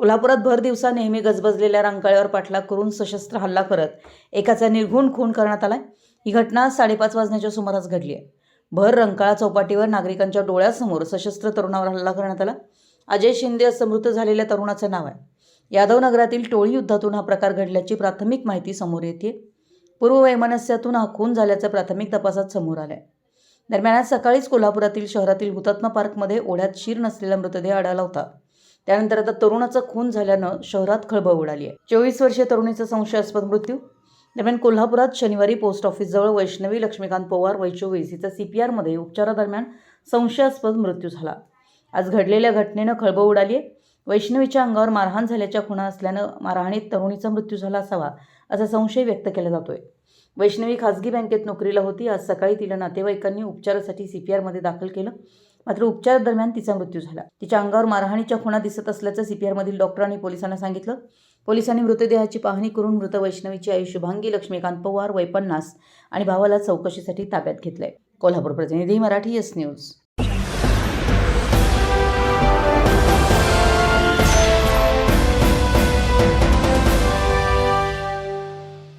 कोल्हापुरात भर दिवसा नेहमी गजबजलेल्या रंकाळ्यावर पाठलाग करून सशस्त्र हल्ला करत एकाचा निर्घुण खून करण्यात आलाय. ही घटना साडेपाच वाजण्याच्या सुमारास घडली आहे. भर रंकाळा चौपाटीवर नागरिकांच्या डोळ्यासमोर सशस्त्र तरुणावर हल्ला करण्यात आला. अजय शिंदे असं मृत झालेल्या तरुणाचं नाव आहे. यादवनगरातील टोळी युद्धातून हा प्रकार घडल्याची प्राथमिक माहिती समोर येते. पूर्व वैमनस्यातून हा खून झाल्याचं प्राथमिक तपासात समोर आलंय. दरम्यान आज सकाळीच कोल्हापुरातील शहरातील हुतात्मा पार्कमध्ये ओढ्यात शीर नसलेला मृतदेह आढळला होता. त्यानंतर आता तरुणाचा खून झाल्यानं शहरात खळबळ उडाली आहे. चोवीस वर्षीय तरुणीचा संशयास्पद मृत्यू. दरम्यान कोल्हापुरात शनिवारी पोस्ट ऑफिसजवळ वैष्णवी लक्ष्मीकांत पवार वय चोवीस हिचा सी पी आरमध्ये उपचारादरम्यान संशयास्पद मृत्यू झाला. आज घडलेल्या घटनेनं खळबळ उडाली आहे. वैष्णवीच्या अंगावर मारहाण झाल्याच्या खुणा असल्यानं मारहाणीत तरुणीचा मृत्यू झाला असावा असा संशय व्यक्त केला जातोय. वैष्णवी खासगी बँकेत नोकरीला होती. आज सकाळी तिला नातेवाईकांनी उपचारासाठी सी पी आरमध्ये दाखल केलं. मात्र उपचारादरम्यान तिचा मृत्यू झाला. तिच्या अंगावर मारहाणीच्या खुणा दिसत असल्याचं सी पी आरमधील डॉक्टरांनी पोलिसांना सांगितलं. पोलिसांनी मृतदेहाची पाहणी करून मृत वैष्णवीची आई शुभांगी लक्ष्मीकांत पवार वैपन्नास आणि भावाला चौकशीसाठी ताब्यात घेतलंय. कोल्हापूर प्रतिनिधी मराठी एस न्यूज